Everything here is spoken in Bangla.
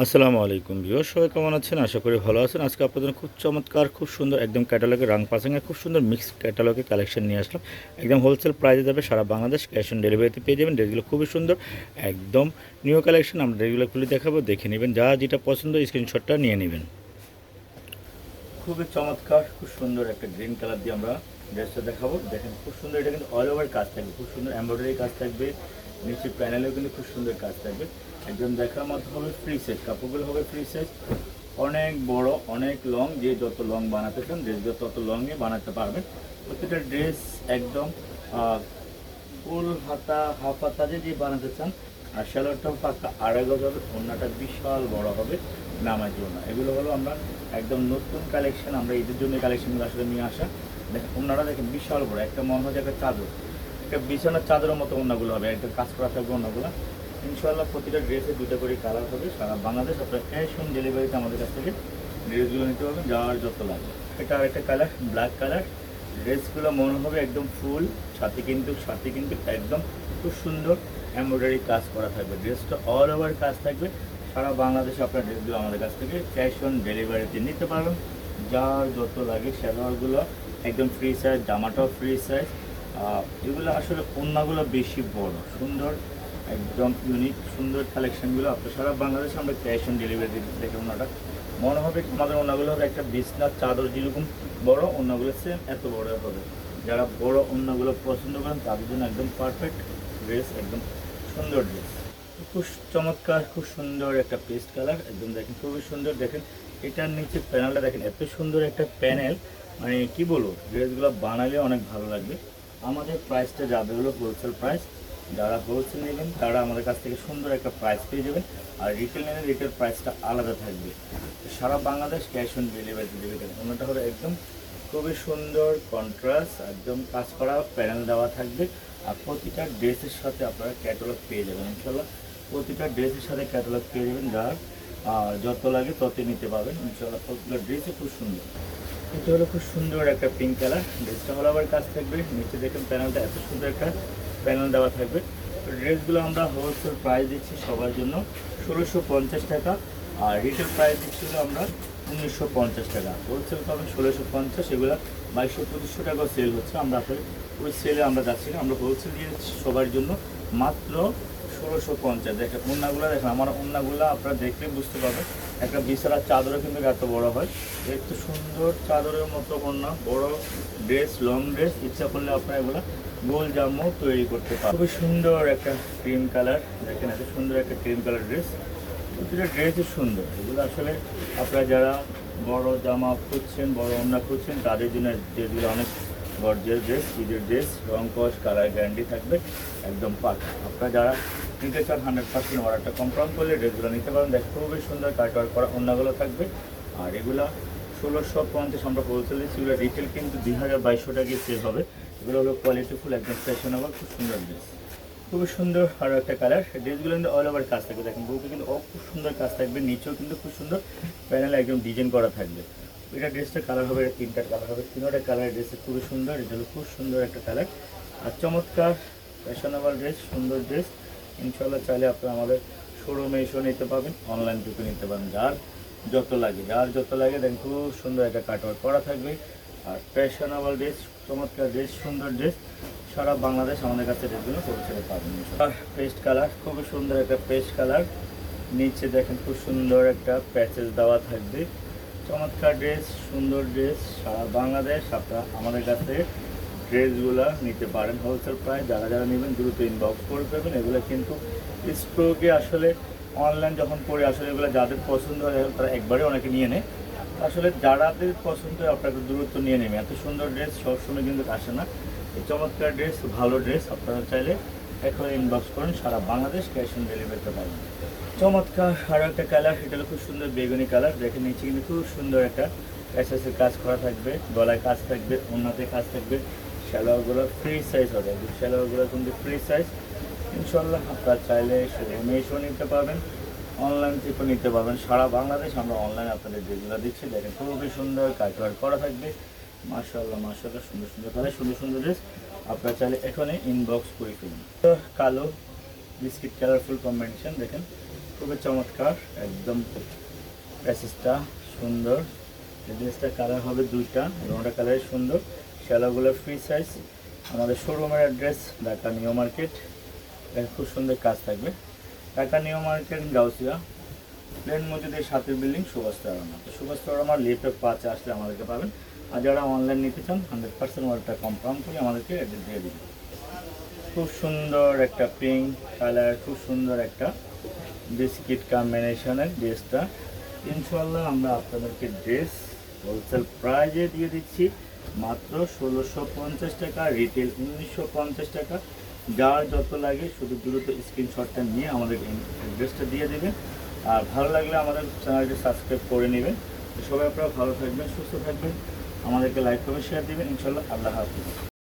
আসসালামু আলাইকুম ভিউয়ার সবাই কেমন আছেন? আশা করি ভালো আছেন। আজকে আপনাদের খুব চমৎকার, খুব সুন্দর, একদম ক্যাটালগের রাং পাসাঙ্গের খুব সুন্দর মিক্স ক্যাটালগের কালেকশন নিয়ে আসলাম। একদম হোলসেল প্রাইসে যাবে, সারা বাংলাদেশ ক্যাশ অন ডেলিভারিতে পেয়ে যাবেন। ড্রেসগুলো খুবই সুন্দর, একদম নিউ কালেকশন আমরা ড্রেসগুলো খুলে দেখাবো, দেখে নেবেন, যা যেটা পছন্দ স্ক্রিনশটটা নিয়ে নেবেন। খুবই চমৎকার, খুব সুন্দর একটা গ্রিন কালার দিয়ে আমরা ড্রেসটা দেখাবো। দেখেন, খুব সুন্দর, এটা কিন্তু অল ওভার কাজ থাকবে, খুব সুন্দর এমব্রয়ডারি কাজ থাকবে, নিচে প্যানেলেও কিন্তু খুব সুন্দর কাজ থাকবে। একদম দেখার মতো হবে ফ্রি সাইজ কাপড়গুলো হবে ফ্রি সাইজ অনেক বড়, অনেক লং যে যত লং বানাতে চান ড্রেসগুলো তত লংয়ে বানাতে পারবেন। প্রত্যেকটা ড্রেস একদম ফুল হাতা হাফ হাতা যে বানাতে চান, আর শ্যালোরটাও পাক্কা আড়াই গজ হবে, ওড়নাটা বিশাল বড় হবে, নামার জন্য। এগুলো হলো আমরা একদম নতুন কালেকশন আমরা ঈদের জন্য কালেকশনগুলো আসলে নিয়ে আসা। ওনারা দেখেন বিশাল বড়, একটা মনে যে একটা চাদর। একটা বিছানার চাদরের মতো ওনাগুলো হবে, একটা কাজ করা থাকবে ওনাগুলো ইনশাল্লাহ প্রতিটা ড্রেসে দুটো করে কালার হবে। সারা বাংলাদেশ আপনার ক্যাশ অন ডেলিভারিতে আমাদের কাছ থেকে ড্রেসগুলো নিতে পারবেন যাওয়ার যত লাগে। এটা আরেকটা কালার ব্ল্যাক কালার ড্রেসগুলো মনে হবে একদম ফুল সাথে কিন্তু সাথে কিন্তু একদম খুব সুন্দর এমব্রয়ডারি কাজ করা থাকবে। ড্রেসটা অল ওভার কাজ থাকবে। সারা বাংলাদেশে আপনার ড্রেসগুলো আমাদের কাছ থেকে ক্যাশ অন ডেলিভারিতে নিতে পারবেন। যার যত লাগে সালোয়ারগুলো একদম ফ্রি সাইজ জামাটাও ফ্রি সাইজ এগুলো আসলে ওন্নাগুলো বেশি বড়, সুন্দর। একদম ইউনিক সুন্দর কালেকশনগুলো আপনার সারা বাংলাদেশে আমরা ক্যাশ অন ডেলিভারি দেখে ওনাটা মনে হবে আমাদের ওনাগুলো হবে একটা বিছনার চাদর যেরকম বড় ওনাগুলো সেম এত বড় হবে। যারা বড় ওনাগুলো পছন্দ করেন, তাদের জন্য একদম পারফেক্ট ড্রেস একদম সুন্দর ড্রেস খুব চমৎকার, খুব সুন্দর একটা পেস্ট কালার একদম দেখেন, খুবই সুন্দর। দেখেন, এটার নিচে প্যানেলটা দেখেন, এত সুন্দর একটা প্যানেল মানে কি বলব ড্রেসগুলো বানালে অনেক ভালো লাগবে। আমাদের প্রাইসটা যাবে হলো হোলসেল প্রাইস যারা হোলসেল নেবেন, তারা আমাদের কাছ থেকে সুন্দর একটা প্রাইস পেয়ে যাবেন। আর রিটেল নিলে রিটেল প্রাইসটা আলাদা থাকবে। সারা বাংলাদেশ ক্যাশ অন ডেলিভারি দেবে ওনাটা হলো একদম খুবই সুন্দর কন্ট্রাস্ট একদম কাজ করা প্যানেল দেওয়া থাকবে। আর প্রতিটা ড্রেসের সাথে আপনারা ক্যাটালগ পেয়ে যাবেন। ইনশাল্লাহ প্রতিটা ড্রেসের সাথে ক্যাটালগ পেয়ে যাবেন। যার আহ, যত লাগে তত নিতে পারবেন। ইনশাল্লাহ খুব সুন্দর। এটা হলো খুব সুন্দর একটা পিঙ্ক কালার ড্রেসটা হলো আবার কাজ থাকবে। নিচে দেখুন প্যানেলটা এত সুন্দর একটা প্যানেল দেওয়া থাকবে। তো ড্রেসগুলো আমরা হোলসেল প্রাইস দিচ্ছি সবার জন্য ষোলোশো পঞ্চাশ টাকা আর রিটেল প্রাইস দিচ্ছি আমরা উনিশশো পঞ্চাশ টাকা। হোলসেল পাবেন ষোলোশো পঞ্চাশ এগুলো বাইশশো পঁচিশশো টাকাও সেল হচ্ছে। আমরা আসলে ওই সেলে আমরা যাচ্ছি না। আমরা হোলসেল দিয়ে সবার জন্য মাত্র ষোলোশো পঞ্চাশ। দেখেন ওন্নাগুলো দেখেন, আমার ওন্নাগুলো আপনারা দেখলে বুঝতে পারবেন। একটা বিছানার চাদরও কিন্তু এত বড় হয়। একটু সুন্দর চাদরের মতো ওন্না বড় ড্রেস, লং ড্রেস, ইচ্ছা করলে আপনারা এগুলো গোল জামও তৈরি করতে পারেন খুবই সুন্দর একটা ক্রিম কালার দেখেন এত সুন্দর একটা ক্রিম কালার ড্রেস প্রতিটা ড্রেসই সুন্দর। এগুলো আসলে আপনারা যারা বড় জামা খুঁজছেন, বড় ওড়না খুঁজছেন, তাদের জন্য ড্রেসগুলো অনেক গর্জের ড্রেস ঈদের ড্রেস রং কস কালার গ্যারান্টি থাকবে, একদম পাক। আপনারা যারা নিতে চান হান্ড্রেড পার্সেন্ট অর্ডারটা কনফার্ম করলে ড্রেসগুলো নিতে পারেন দেখ, খুবই সুন্দর কাট ওয়ার্ক করা অন্যগুলো থাকবে। আর এগুলা ষোলোশো পঞ্চাশ আমরা হোলসেল দিচ্ছি। এগুলো রিটেল কিন্তু দুই হাজার বাইশশো টাকায় সেল হবে। এগুলো হলো কোয়ালিটিফুল একদম ফ্যাশনেবল খুব সুন্দর ড্রেস খুবই সুন্দর আরও একটা কালার ড্রেসগুলো কিন্তু অল ওভার কাজ থাকবে। দেখেন বুকে কিন্তু খুব সুন্দর কাজ থাকবে। নিচেও কিন্তু খুব সুন্দর প্যানেল একদম ডিজাইন করা থাকবে। এটা ড্রেসটার কালার হবে এটা তিনটার কালার হবে। তিনটা কালার ড্রেসটা খুবই সুন্দর। এটা হলো খুব সুন্দর একটা কালার আর চমৎকার ফ্যাশনেবল ড্রেস সুন্দর ড্রেস ইনশাল্লাহ চাইলে আপনারা আমাদের শোরুমে এসেও নিতে পারবেন অনলাইন থেকে নিতে পারবেন। যার যত লাগে, যার যত লাগে, দেখেন খুব সুন্দর একটা কাটওয়ার্ক করা থাকবে। আর ফ্যাশনেবল ড্রেস চমৎকার ড্রেস সুন্দর ড্রেস সারা বাংলাদেশ আমাদের কাছে ড্রেসগুলো পৌঁছে পাবেন পেস্ট কালার খুবই সুন্দর একটা পেস্ট কালার নিচে দেখেন খুব সুন্দর একটা প্যাচেস দেওয়া থাকবে। চমৎকার ড্রেস সুন্দর ড্রেস সারা বাংলাদেশ আপনারা আমাদের কাছ ড্রেসগুলো নিতে পারেন হোলসেল প্রায় যারা যারা নেবেন দ্রুত ইনবক্স করে দেবেন এগুলো কিন্তু স্টকে আসলে অনলাইন যখন করে আসলে এগুলো যাদের পছন্দ হয়, তারা একবারে অনেকে নিয়ে নেয়। আসলে যারাদের পছন্দ হয়, আপনাকে দূরত্ব নিয়ে নেবে। এত সুন্দর ড্রেস সবসময় কিন্তু আসে না। এই চমৎকার ড্রেস ভালো ড্রেস আপনারা চাইলে এখন ইনবক্স করেন। সারা বাংলাদেশ ক্যাশ অন ডেলিভারিতে পাবেন। চমৎকার আরও একটা কালার এটা খুব সুন্দর বেগুনি কালার দেখেন, নিচে কিন্তু খুব সুন্দর একটা এসএসের কাজ করা থাকবে, গলায় কাজ থাকবে অন্যতে কাজ থাকবে। শ্যালোয়ারগুলো ফ্রি সাইজ হবে। শ্যালোয়ারগুলো কিন্তু ফ্রি সাইজ ইনশাল্লাহ আপনারা চাইলে শোরুমে এসেও নিতে পারবেন অনলাইন থেকেও নিতে পারবেন। সারা বাংলাদেশ আমরা অনলাইন আপনাদের যেগুলো দিচ্ছি দেখেন খুবই সুন্দর কাটওয়ার করা থাকবে। মার্শাল্লাহ মার্শাল্লাহ সুন্দর সুন্দর কালার সুন্দর সুন্দর ড্রেস আপনারা চাইলে এখানে ইনবক্স করে ফেলুন। কালো বিস্কিট কালারফুল কম্বিনেশন দেখেন, খুবই চমৎকার, একদম প্যাসেজটা সুন্দর। ড্রেসটা কালার হবে দুইটা দুটা কালার সুন্দর। শ্যালোগুলো ফ্রি সাইজ আমাদের শোরুমের অ্যাড্রেস ঢাকা নিউ মার্কেট। খুব সুন্দর কাজ থাকবে। Dhaka new market, Gausia. Plane মজুদের সাথের বিল্ডিং সুভাষ তারানা তো সুভাষ তারানা লিফটে পাঁচে আসলে আমাদেরকে পাবেন। আর যারা অনলাইন নিতে চান হান্ড্রেড পার্সেন্ট অর্ডারটা কনফার্ম করে আমাদেরকে অ্যাড্রেস দিয়ে দিন খুব সুন্দর একটা পিঙ্ক কালার খুব সুন্দর একটা বিস্কিট কম্বিনেশনের ড্রেসটা ইনশাল্লাহ আমরা আপনাদেরকে ড্রেস হোলসেল প্রাইজে দিয়ে দিচ্ছি। মাত্র ষোলোশো পঞ্চাশ টাকা রিটেল উনিশশো পঞ্চাশ টাকা। যার যত লাগে শুধু দ্রুত স্ক্রিনশটটা নিয়ে আমাদের অ্যাড্রেসটা দিয়ে দেবেন। আর ভালো লাগলে আমাদের চ্যানেলটি সাবস্ক্রাইব করে নেবেন। সবাই আপনারা ভালো থাকবেন, সুস্থ থাকবেন। আমাদেরকে লাইক করবেন শেয়ার দেবেন। ইনশাল্লাহ আল্লাহ হাফিজ।